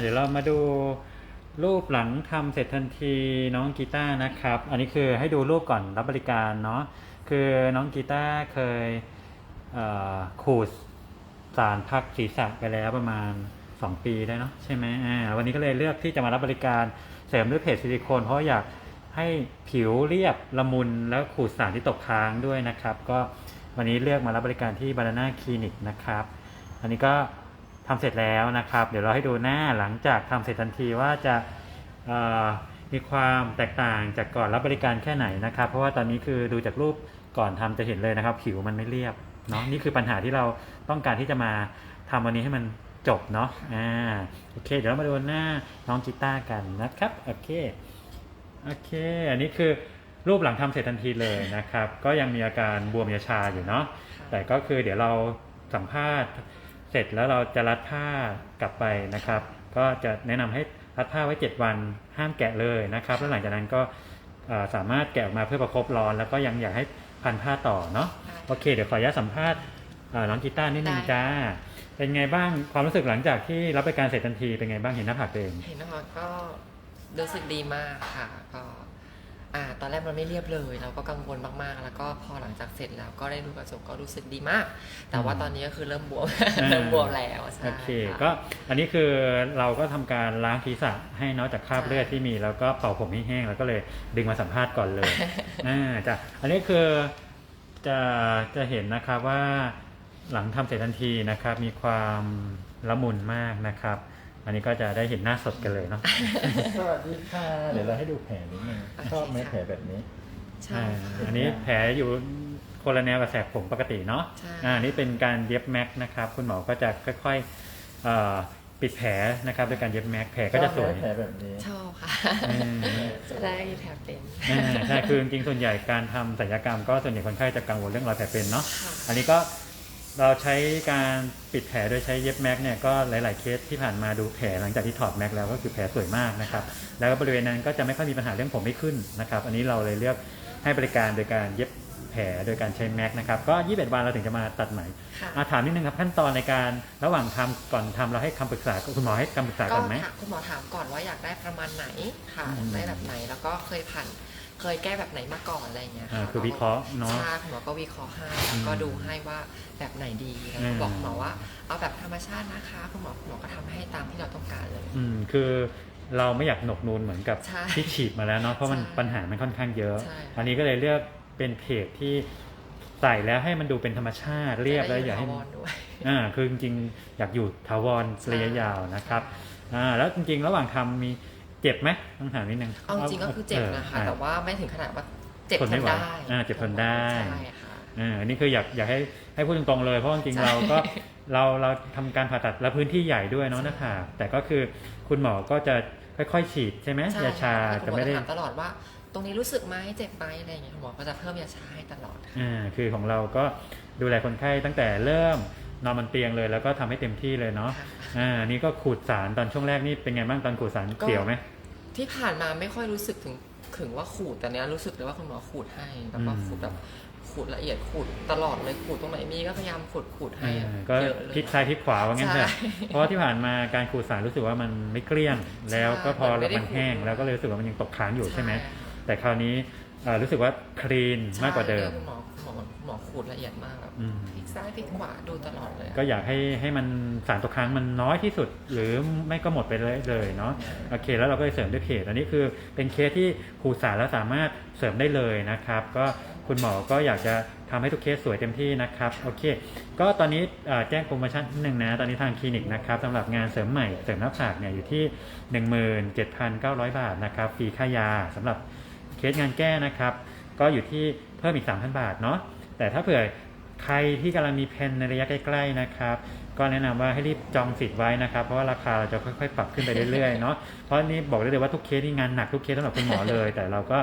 เดี๋ยวเรามาดูรูปหลังทำเสร็จทันทีน้องกีตาร์นะครับ อันนี้คือให้ดูรูปก่อนรับบริการเนาะคือน้องกีตาร์เคยเขูดสารพักศีรษะไปแล้วประมาณ 2 ปีได้เนาะใช่ไหมอ่าวันนี้ก็เลยเลือกที่จะมารับบริการเสริมด้วยเพจซิลิโคน เพราะอยากให้ผิวเรียบละมุนแล้วขูดสารที่ตกค้างด้วยนะครับ ก็วันนี้เลือกมารับบริการที่บานาน่าคลินิกนะครับ อันนี้ก็ ทำเสร็จแล้วนะครับ เดี๋ยวเราให้ดูหน้าหลังจากทำเสร็จทันทีว่าจะมีความแตกต่างจากก่อนรับบริการแค่ไหนนะครับ เพราะว่าตอนนี้คือดูจากรูปก่อนทำจะเห็นเลยนะครับ ผิวมันไม่เรียบเนาะนี่คือปัญหาที่เราต้องการที่จะมาทำวันนี้ให้มันจบเนาะอ่าโอเค เดี๋ยวเรามาดูหน้าน้องกีตากันนะครับโอเคโอเค อันนี้คือรูปหลังทำเสร็จทันทีเลยนะครับ ก็ยังมีอาการบวมยาชาอยู่เนาะแต่ก็คือเดี๋ยวเราสัมภาษณ์ เสร็จแล้วเราจะรัดผ้ากลับไปนะครับ ก็จะแนะนำให้รัดผ้าไว้ 7 วันห้ามแกะเลยนะครับ แล้วหลังจากนั้นก็สามารถแกะออกมาเพื่อประคบร้อน แล้วก็ยังอยากให้พันผ้าต่อเนาะโอเค เดี๋ยวขออนุญาตสัมภาษณ์เอ่อน้องกีตาร์นิดนึงจ้า เป็นไงบ้างความรู้สึกหลังจากที่รับบริการเสร็จทันทีเป็นไงบ้างเห็นหน้าผากเองเห็นหนะคะก็รู้สึกดีมากค่ะก็ อ่าตอนแรกมันไม่เรียบเลย เราก็กังวลมากๆ แล้วก็พอหลังจากเสร็จแล้วก็ได้ดูกระจกก็รู้สึกดีมาก แต่ว่าตอนนี้ก็คือเริ่มบวมเริ่มบวมแล้วใช่โอเคค่ะก็อันนี้คือเราก็ทำการล้างศีรษะให้เนอกจากคราบเลือดที่มีแล้วก็เป่าผมให้แห้งแล้วก็เลยดึงมาสัมภาษณ์ก่อนเลยอ่าจ้ะอันนี้คือจะจะเห็นนะครับว่าหลังทำเสร็จทันทีนะครับ มีความละมุนมากนะครับ อันนี้ก็จะได้เห็นหน้าสดกันเลยเนาะ สวัสดีค่ะ เดี๋ยวเราให้ดูแผลนิดนึงโอเคชอบไหมค่ะแผลแบบนี้ ใช่อ่าค่ะอันนี้แผลอยู่คนละแนวกับแสบผมปกติเนาะใช่ อ่านี่เป็นการเย็บแม็กนะครับ คุณหมอก็จะค่อยๆเอ่อปิดแผลนะครับด้วยการเย็บแม็กแผลก็จะสวยชอบไหมแผลแบบนี้ ชอบค่ะ อืม จะได้แผลเป็นอ่าใช่คือจริงๆส่วนใหญ่การทำศัลยกรรมก็ส่วนใหญ่คนไข้จะกังวลเรื่องรอยแผลเป็นเนาะ ค่ะ อันนี้ก็ เราใช้การปิดแผลโดยใช้เย็บแม็กเนี่ยก็หลาย ๆ เคสที่ผ่านมาดูแผลหลังจากที่ถอดแม็กแล้วก็คือแผลสวยมากนะครับ แล้วก็บริเวณนั้นก็จะไม่ค่อยมีปัญหาเรื่องผมไม่ขึ้นนะครับ อันนี้เราเลยเลือกให้บริการโดยการเย็บแผลโดยการใช้แม็กนะครับ ก็ 21 วันเราถึงจะมาตัดไหมค่ะอาถามนิดนึงครับขั้นตอนในการระหว่างทำก่อนทำเราให้คำปรึกษาคุณหมอให้คำปรึกษาก็ก่อนไหมถามคุณหมอถามก่อนว่าอยากได้ประมาณไหนค่ะอืมได้แบบไหนแล้วก็เคยผ่าน เคยแก้แบบไหนมาก่อนอะไรอย่างเงี้ยอ่าค่ะคือวิเคราะห์เนาะใช่คุณหมอก็วิเคราะห์ให้แล้วก็ดูให้ว่าแบบไหนดีแล้วอืก็มบอกคุณหมอว่าเอาแบบธรรมชาตินะคะคุณหมอคุณหมอก็ทำให้ตามที่เราต้องการเลย อืมคือเราไม่อยากหนกนูนเหมือนกับใช่ที่ฉีดมาแล้วเนาะเพราะมันใช่ปัญหามันค่อนข้างเยอะ ใช่อันนี้ก็เลยเลือกเป็นเพจที่ใส่แล้วให้มันดูเป็นธรรมชาติเรียบแล้วอย่าให้จะได้ถวรด้วย อ่าคือจริงๆอยากอยู่ถาวรระยะยาวนะครับอ่าแล้วจริงๆ ระหว่างทำมี เจ็บไหมต้องถามนิดนึงเอาจริงๆก็คือเจ็บนะคะอ่าแต่ว่าไม่ถึงขนาดว่าเจ็บทนทไม่นไหวได้อ่าเจ็บทนได้ใช่ค่ะอ่าอันนี้คืออยากอยากให้ให้พูดตรงๆเลยเพราะจริงๆใช่เราก็เราเราทำการผ่าตัดและพื้นที่ใหญ่ด้วยเนาะใช่หน้าผากแต่ก็คือคุณหมอก็จะค่อยๆ ฉีดใช่ไหมใช่ยาชาค่จะไม่ได้คุณหอถามตลอดว่า ตรงนี้รู้สึกไหมเจ็บไหมอะไรอย่างเงี้ยคุณหมอก็จะเพิ่มยาชาให้ตลอดค่ะอ่าคือของเราก็ดูแลคนไข้ตั้งแต่เริ่ม นอนบนเตียงเลยแล้วก็ทำให้เต็มที่เลยเนาะค่ะอ่านี่ก็ขูดสารตอนช่วงแรกนี่เป็นไงบ้างตอนขูดสารก็เสียวไหมที่ผ่านมาไม่ค่อยรู้สึกถึงถึงว่าขูดแต่เนี้ยรู้สึกเลยว่าคุณหมอขูดให้แล้วก็อืมขูดแบบขูดละเอียดขูดตลอดเลยขูดตรงไหนมีก็พยายามขูดขูดให้อ่าก็เยอะเลยพลิกซ้ายพลิกขวาว่างั้นเถอะใช่เพราะว่าที่ผ่านมาการขูดสารรู้สึกว่ามันไม่เกลี้ยง แล้วก็พอมันไม่ได้มันแห้งขูดแล้วก็เลยรู้สึกว่ามันยังตกค้างอยู่ใช่ไหมค่ะแต่คราวนี้เอ่อรู้สึกว่าคลีนมากกว่าเดิมใช่คุณ หมอคุณหมอคุณหมอขูดละเอียดมากแบบอืม พลิกซ้ายพลิกขวาดูตลอดเลยอะ ก็อยากให้ให้มันสารตกค้างมันน้อยที่สุด หรือไม่ก็หมดไปเลยเลยเนาะโอเค แล้วเราก็เลยเสริมด้วยเพจอันนี้คือเป็นเคสที่ขูดสารแล้วสามารถเสริมได้เลยนะครับ ก็คุณหมอก็อยากจะทำให้ทุกเคสสวยเต็มที่นะครับโอเค ก็ตอนนี้เอ่อแจ้งโปรโมชั่นหนึ่งนะตอนนี้ทางคลินิกนะครับสำหรับงานเสริมใหม่เสริมหน้าผากเนี่ยอยู่ที่ 17,900 บาทนะครับฟรีค่ายาสำหรับเคสงานแก้นะครับ ก็อยู่ที่เพิ่มอีก 3,000 บาทเนาะ แต่ถ้าเผื่อใครที่กำลังมีแผนในระยะใกล้ๆนะครับ ก็แนะนำว่าให้รีบจองสิทธิ์ไว้นะครับ เพราะว่าราคาเราจะค่อยๆ ปรับขึ้นไปเรื่อยๆเนาะเพราะนี่บอกได้เลยว่าทุกเคสนี่งานหนักทุกเคสสำหรับคุณหมอเลย แต่เราก็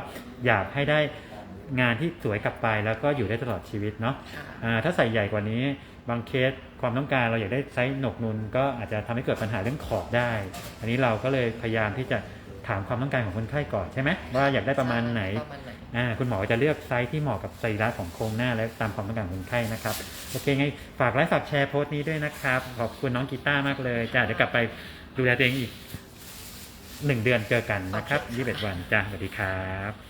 อยากให้ได้งานที่สวยกลับไปแล้วก็อยู่ได้ตลอดชีวิตเนาะะถ้าใส่ใหญ่กว่านี้ บางเคสความต้องการเราอยากได้ไซส์หนกนุน ก็อาจจะทำให้เกิดปัญหาเรื่องขอบได้ อันนี้เราก็เลยพยายามที่จะถามความต้องการของคนไข้ก่อนใช่ไหมว่าอยากได้ประมาณไหน คุณหมอจะเลือกไซส์ที่เหมาะกับสรีระของโครงหน้าและตามความต้องการของคนไข้นะครับ โอเคไงฝากไลค์ฝากแชร์โพสต์นี้ด้วยนะครับ ขอบคุณน้องกีตาร์มากเลยจ้าเดี๋ยวกลับไปดูแลตัวเองอีกหนึ่งเดือนเจอกันนะครับยี่สิบเอ็ดวันจ้าสวัสดีครับ